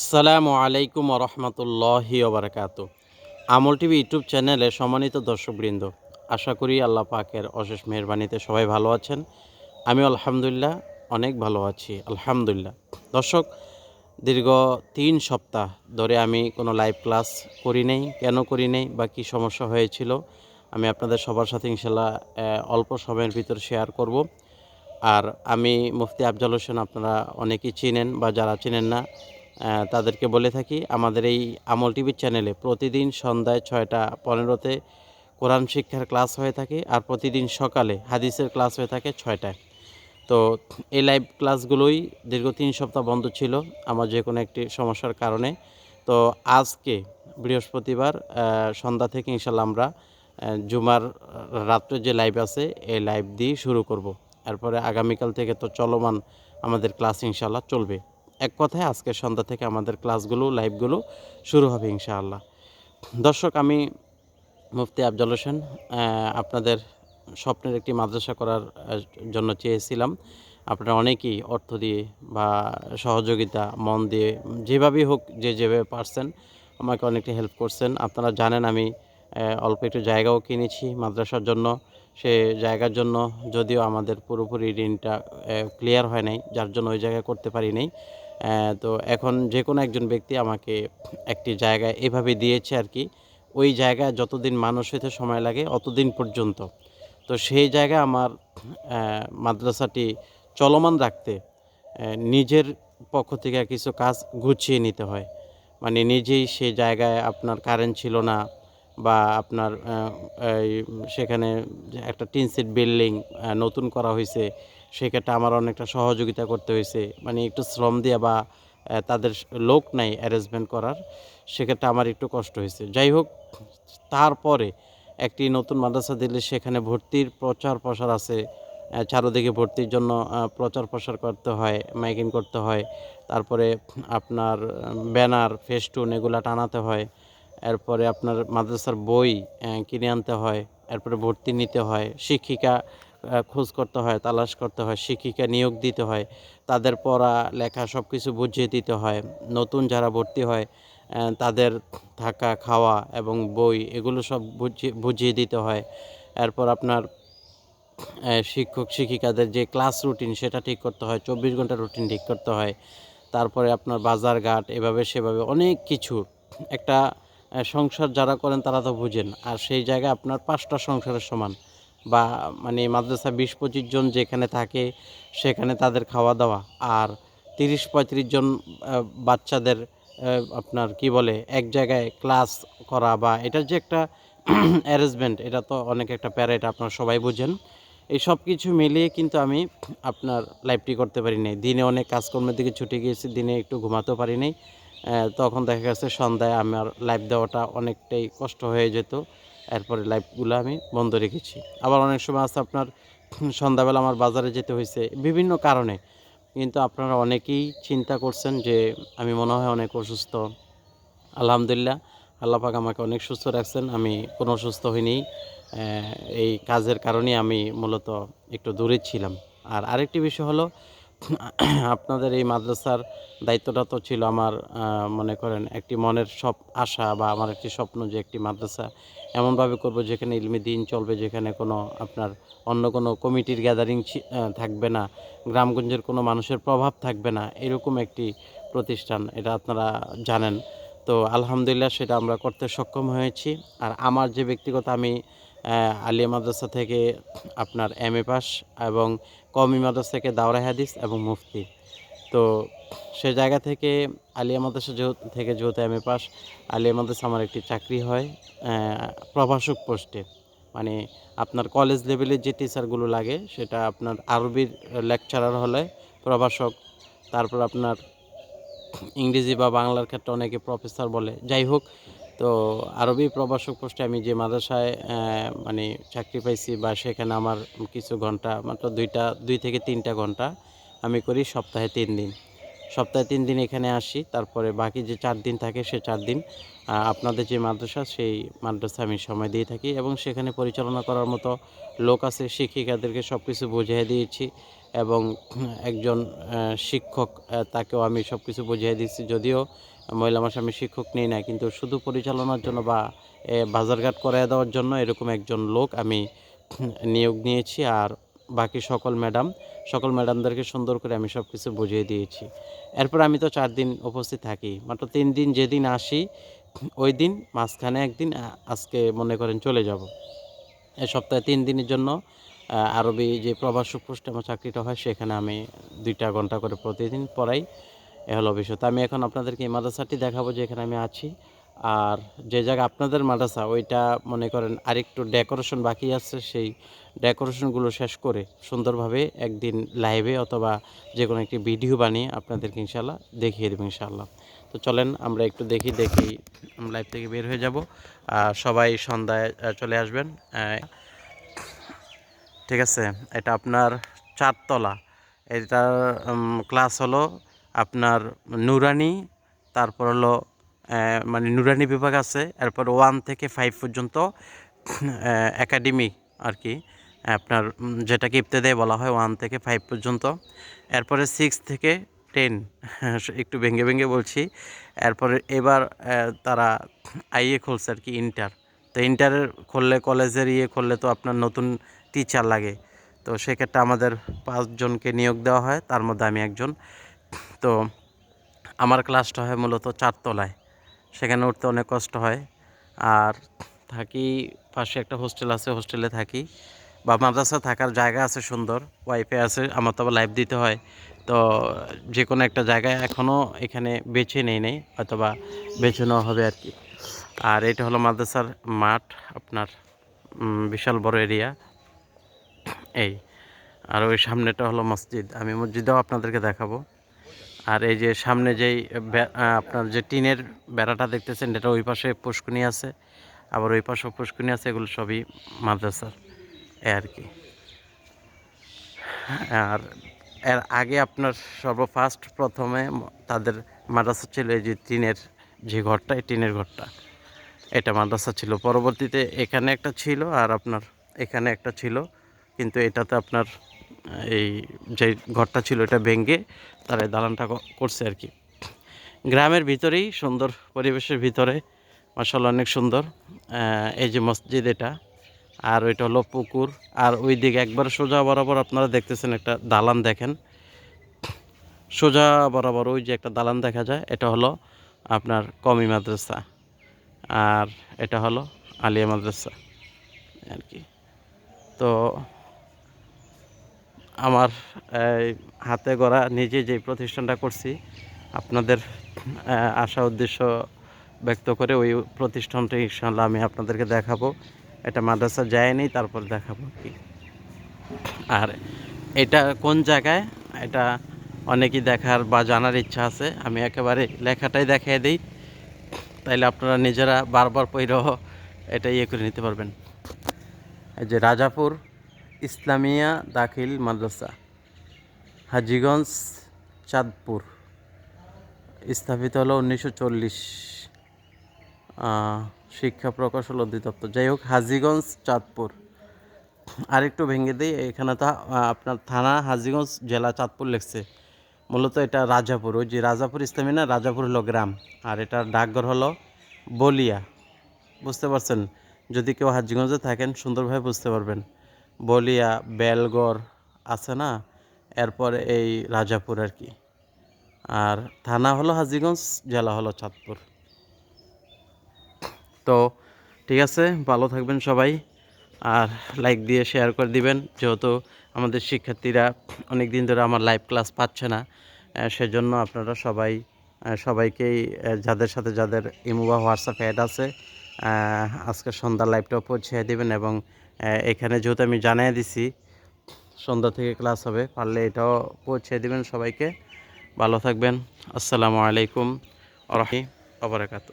আসসালামু আলাইকুম রহমতুল্লাহি ওবরাকাত। আমল টিভি ইউটিউব চ্যানেলে সম্মানিত দর্শকবৃন্দ, আশা করি আল্লাহ পাকের অশেষ মেহরবানিতে সবাই ভালো আছেন। আমি আলহামদুলিল্লাহ অনেক ভালো আছি, আলহামদুলিল্লাহ। দর্শক, দীর্ঘ তিন সপ্তাহ ধরে আমি কোনো লাইভ ক্লাস করি নেই। কেন করি নেই বা কী সমস্যা হয়েছিল, আমি আপনাদের সবার সাথে ইনশাল্লাহ অল্প সময়ের ভিতর শেয়ার করব। আর আমি মুফতি আফজাল হোসেন, আপনারা অনেকেই চিনেন বা যারা চিনেন না তাদেরকে বলে থাকি, আমাদের এই আমল টিভির চ্যানেলে প্রতিদিন সন্ধ্যায় ছয়টা পনেরোতে কোরআন শিক্ষার ক্লাস হয়ে থাকে আর প্রতিদিন সকালে হাদিসের ক্লাস হয়ে থাকে ছয়টায়। তো এই লাইভ ক্লাসগুলোই দীর্ঘ তিন সপ্তাহ বন্ধ ছিল আমার যে কোনো একটি সমস্যার কারণে। তো আজকে বৃহস্পতিবার সন্ধ্যা থেকে ইনশাল্লাহ আমরা জুমার রাত্রে যে লাইভ আছে, এই লাইভ দিয়ে শুরু করব। এরপরে আগামীকাল থেকে তো চলমান আমাদের ক্লাস ইনশাল্লাহ চলবে। এক কথায় আজকে সন্ধ্যা থেকে আমাদের ক্লাসগুলো, লাইভগুলো শুরু হবে ইনশাআল্লাহ। দর্শক, আমি মুফতি আফজল হোসেন আপনাদের স্বপ্নের একটি মাদ্রাসা করার জন্য চেয়েছিলাম। আপনারা অনেকেই অর্থ দিয়ে বা সহযোগিতা, মন দিয়ে যেভাবেই হোক যে যেভাবে পারছেন, আমাকে অনেকটা হেল্প করছেন। আপনারা জানেন আমি অল্প একটু জায়গাও কিনেছি মাদ্রাসার জন্য। সে জায়গার জন্য যদিও আমাদের পুরোপুরি ঋণটা ক্লিয়ার হয় নাই, যার জন্য ওই জায়গায় করতে পারি নাই। তো এখন যে কোনো একজন ব্যক্তি আমাকে একটি জায়গায় এভাবে দিয়েছে আর কি। ওই জায়গায় যতদিন মানুষ হইতে সময় লাগে অতদিন পর্যন্ত। তো সেই জায়গায় আমার মাদ্রাসাটি চলমান রাখতে নিজের পক্ষ থেকে কিছু কাজ গুছিয়ে নিতে হয়। মানে নিজেই সেই জায়গায় আপনার কারেন্ট ছিল না বা আপনার সেখানে একটা টিন সেট বিল্ডিং নতুন করা হয়েছে সেক্ষেত্রে আমার অনেকটা সহযোগিতা করতে হয়েছে। মানে একটু শ্রম দিয়ে বা তাদের লোক নাই অ্যারেঞ্জমেন্ট করার, সেক্ষেত্রে আমার একটু কষ্ট হয়েছে। যাই হোক, তারপরে একটি নতুন মাদ্রাসা দিলে সেখানে ভর্তির প্রচার প্রসার আছে। চারোদিকে ভর্তির জন্য প্রচার প্রসার করতে হয়, মাইকিং করতে হয়। তারপরে আপনার ব্যানার, ফেস্টুন এগুলা টানাতে হয়। এরপরে আপনার মাদ্রাসার বই কিনে আনতে হয়। এরপরে ভর্তি নিতে হয়। শিক্ষিকা খোঁজ করতে হয়, তালাশ করতে হয়, শিক্ষিকা নিয়োগ দিতে হয়, তাদের পড়া, লেখা সব কিছু বুঝিয়ে দিতে হয়, নতুন যারা ভর্তি হয় তাদের থাকা, খাওয়া এবং বই এগুলো সব বুঝিয়ে বুঝিয়ে দিতে হয়। এরপর আপনার শিক্ষক, শিক্ষিকাদের যে ক্লাস রুটিন সেটা ঠিক করতে হয়, চব্বিশ ঘণ্টা রুটিন ঠিক করতে হয়, তারপরে আপনার বাজার ঘাট এভাবে সেভাবে অনেক কিছু। একটা সংসার যারা করেন তারা তো বুঝেন, আর সেই জায়গায় আপনার পাঁচটা সংসারের সমান। বা মানে মাদ্রাসা বিশ পঁচিশ জন যেখানে থাকে সেখানে তাদের খাওয়া দাওয়া। আর তিরিশ পঁয়ত্রিশ জন বাচ্চাদের আপনার কি বলে, এক জায়গায় ক্লাস করা বা এটার যে একটা অ্যারেঞ্জমেন্ট এটা তো অনেক একটা প্যারা এটা আপনারা সবাই বুঝেন। এই সব কিছু মিলিয়ে কিন্তু আমি আপনার লাইভটি করতে পারি নাই। দিনে অনেক কাজকর্মের দিকে ছুটে গিয়েছি, দিনে একটু ঘুমাতেও পারি নাই। তখন দেখা গেছে সন্ধ্যায় আমার লাইভ দেওয়াটা অনেকটাই কষ্ট হয়ে যেত। এরপরে লাইভগুলো আমি বন্ধ রেখেছি। আবার অনেক সময় আছে আপনার সন্ধ্যাবেলা আমার বাজারে যেতে হয়েছে বিভিন্ন কারণে। কিন্তু আপনারা অনেকেই চিন্তা করছেন যে আমি মনে হয় অনেক অসুস্থ। আলহামদুলিল্লাহ, আল্লাহ পাক আমাকে অনেক সুস্থ রাখছেন। আমি কোনো অসুস্থ হইনি। এই কাজের কারণেই আমি মূলত একটু দূরে ছিলাম। আর আরেকটি বিষয় হলো আপনাদের এই মাদ্রাসার দায়িত্বটা তো ছিল আমার মনে করেন, একটি মনের সব আশা বা আমার একটি স্বপ্ন যে একটি মাদ্রাসা এমনভাবে করব যেখানে ইলমি দিন চলবে, যেখানে কোনো আপনার অন্য কোনো কমিটির গ্যাদারিং থাকবে না, গ্রামগঞ্জের কোনো মানুষের প্রভাব থাকবে না, এরকম একটি প্রতিষ্ঠান, এটা আপনারা জানেন। তো আলহামদুলিল্লাহ সেটা আমরা করতে সক্ষম হয়েছি। আর আমার যে ব্যক্তিগত আমি আলিয়া মাদ্রাসা থেকে আপনার এম এ পাস এবং কমি মাদ্রাসা থেকে দাওরা হাদিস এবং মুফতি। তো সে জায়গা থেকে আলিয়া মাদ্রাসা যেহেতু থেকে যেহেতু এম এ পাস, আলিয়া মাদ্রাসা আমার একটি চাকরি হয় প্রভাষক পোস্টে। মানে আপনার কলেজ লেভেলের যে টিচারগুলো লাগে, সেটা আপনার আরবির লেকচারার হলে প্রভাষক, তারপর আপনার ইংরেজি বা বাংলার ক্ষেত্রে অনেকে প্রফেসর বলে। যাই হোক তো আরবি প্রবাসক পোস্টে আমি যে মাদ্রাসায় মানে চাকরি পাইছি বা সেখানে আমার কিছু ঘণ্টা, মাত্র দুইটা, দুই থেকে তিনটা ঘণ্টা আমি করি সপ্তাহে তিন দিন। সপ্তাহে তিন দিন এখানে আসি, তারপরে বাকি যে চার দিন থাকে সে চার দিন আপনাদের যে মাদ্রাসা সেই মাদ্রাসা আমি সময় দিয়ে থাকি এবং সেখানে পরিচালনা করার মতো লোক আছে, শিক্ষিকাদেরকে সব কিছু বুঝিয়ে দিয়েছি এবং একজন শিক্ষক তাকেও আমি সব কিছু বুঝিয়ে দিচ্ছি যদিও মহিলা মাসে আমি শিক্ষক নিই না কিন্তু শুধু পরিচালনার জন্য বা বাজারঘাট করে দেওয়ার জন্য এরকম একজন লোক আমি নিয়োগ নিয়েছি আর বাকি সকল ম্যাডাম, সকল ম্যাডামদেরকে সুন্দর করে আমি সব কিছু বুঝিয়ে দিয়েছি। এরপর আমি তো চার দিন উপস্থিত থাকি, মাত্র তিন দিন যেদিন আসি, ওই দিন মাঝখানে একদিন আজকে মনে করেন চলে যাব। এই সপ্তাহে তিন দিনের জন্য আরবি যে প্রবাসক পোস্টে আমার চাকরিটা হয়, সেখানে আমি দুইটা ঘণ্টা করে প্রতিদিন পড়াই। এ হলো বিষয়। তো আমি এখন আপনাদেরকে এই মাদ্রাসাটি দেখাবো যে এখানে আমি আছি। আর যে জায়গা আপনাদের মাদ্রাসা, ওইটা মনে করেন আরেকটু ডেকোরেশন বাকি আছে, সেই ডেকোরেশনগুলো শেষ করে সুন্দরভাবে একদিন লাইভে অথবা যে কোনো একটি ভিডিও বানিয়ে আপনাদেরকে ইনশাল্লাহ দেখিয়ে দেবো ইনশাল্লাহ তো চলেন আমরা একটু দেখি দেখি লাইভ থেকে বের হয়ে যাব। আর সবাই সন্ধ্যায় চলে আসবেন। ঠিক আছে, এটা আপনার চারতলা। এটার ক্লাস হলো আপনার নুরানি, তারপর হলো মানে নুরানি বিভাগ আছে, এরপর ওয়ান থেকে ফাইভ পর্যন্ত একাডেমি আর কি, আপনার যেটাকে ইবতেদায় বলা হয়, ওয়ান থেকে ফাইভ পর্যন্ত, এরপরে সিক্স থেকে টেন, একটু ভেঙে ভেঙে বলছি, এরপরে এবার তারা আইএ খুলছে আর কি, ইন্টার, তো ইন্টারের খুললে, কলেজের ইয়ে খুললে তো আপনার নতুন টিচার লাগে, তো সেক্ষেত্রে আমাদের পাঁচজনকে নিয়োগ দেওয়া হয়, তার মধ্যে আমি একজন তো আমার ক্লাসটা হয় মূলত চারতলায়। সেখানে উঠতে অনেক কষ্ট হয়। আর থাকি পাশে একটা হোস্টেল আছে, হোস্টেলে থাকি। বা মাদ্রাসা থাকার জায়গা আছে সুন্দর ওয়াইফে আছে, আমার তো আবার লাইভ দিতে হয়। তো যে কোনো একটা জায়গায় এখনও এখানে বেছে নেই নেই, অথবা বেছে নেওয়া হবে আর কি। আর এটা হলো মাদ্রাসার মাঠ, আপনার বিশাল বড় এরিয়া এই, আর ওই সামনেটা হলো মসজিদ। আমি মসজিদেও আপনাদেরকে দেখাবো। আর এই যে সামনে যেই আপনার যে টিনের বেড়াটা দেখতেছেন, এটা ওই পাশে পুষ্কুনি আছে। আবার ওই পাশেও পুষ্কুনি আছে, এগুলো সবই মাদ্রাসার, এ আর কি। আর এর আগে আপনার সর্বফার্স্ট প্রথমে তাদের মাদ্রাসা ছিল এই যে টিনের যে ঘরটা, এই টিনের ঘরটা। এটা মাদ্রাসা ছিল। পরবর্তীতে এখানে একটা ছিল আর আপনার এখানে একটা ছিল। কিন্তু এটাতে আপনার এই যে ঘরটা ছিল এটা ভেঙে তারা দালানটা করছে আর কি। গ্রামের ভিতরেই সুন্দর পরিবেশের ভিতরে মাসাল্লাহ অনেক সুন্দর। এই যে মসজিদ এটা, আর ওইটা হলো পুকুর। আর ওই দিকে একবার সোজা বরাবর আপনারা দেখতেছেন একটা দালান দেখেন। সোজা বরাবর ওই যে একটা দালান দেখা যায়, এটা হলো আপনার কমি মাদ্রাসা। আর এটা হলো আলিয়া মাদ্রাসা আর কি। তো আমার হাতে গড়া নিজে যে প্রতিষ্ঠানটা করছি, আপনাদের আশা উদ্দেশ্য ব্যক্ত করে ওই প্রতিষ্ঠানটা ইনশাল্লাহ আমি আপনাদেরকে দেখাবো। এটা মাদ্রাসা যায়নি, তারপর দেখাবো কি। আর এটা কোন জায়গায়? এটা অনেকেই দেখার বা জানার ইচ্ছা আছে। আমি একেবারে লেখাটাই দেখিয়ে দিই। তাইলে আপনারা নিজেরা বারবার পইরহ এটা ইয়ে করে নিতে পারবেন। এই যে রাজাপুর ইসলামিয়া দাখিল মাদ্রাসা, হাজিগঞ্জ, চাঁদপুর। স্থাপিত হলো উনিশশো চল্লিশ শিক্ষা প্রকৌশল অধিদপ্তর। যাই হোক, হাজিগঞ্জ, চাঁদপুর। আরেকটু ভেঙে দিই, এখানে তো আপনার থানা হাজিগঞ্জ, জেলা চাঁদপুর লেখছে। মূলত এটা রাজাপুর, ওই যে রাজাপুর ইসলামী না, রাজাপুর হলো গ্রাম। আর এটার ডাকঘর হলো বলিয়া। বুঝতে পারছেন? যদি কেউ হাজিগঞ্জে থাকেন, সুন্দরভাবে বুঝতে পারবেন। বলিয়া বেলগড় আছে না, এরপর এই রাজাপুর আর কি। আর থানা হলো হাজিগঞ্জ, জেলা হলো চাঁদপুর। তো ঠিক আছে, ভালো থাকবেন সবাই। আর লাইক দিয়ে শেয়ার করে দিবেন, যেহেতু আমাদের শিক্ষার্থীরা অনেক দিন ধরে আমার লাইভ ক্লাস পাচ্ছে না সেজন্য আপনারা সবাই সবাইকেই যাদের সাথে যাদের ইমো বা হোয়াটসঅ্যাপ অ্যাড আছে আজকে সন্ধ্যা লাইভটাও পৌঁছে দেবেন এবং এখানে যেহেতু আমি জানিয়ে দিছি, সন্ধ্যা থেকে ক্লাস হবে, পারলে এটাও পৌঁছে দেবেন সবাইকে। ভালো থাকবেন। আসসালামু আলাইকুম আরহি আবরাকাতু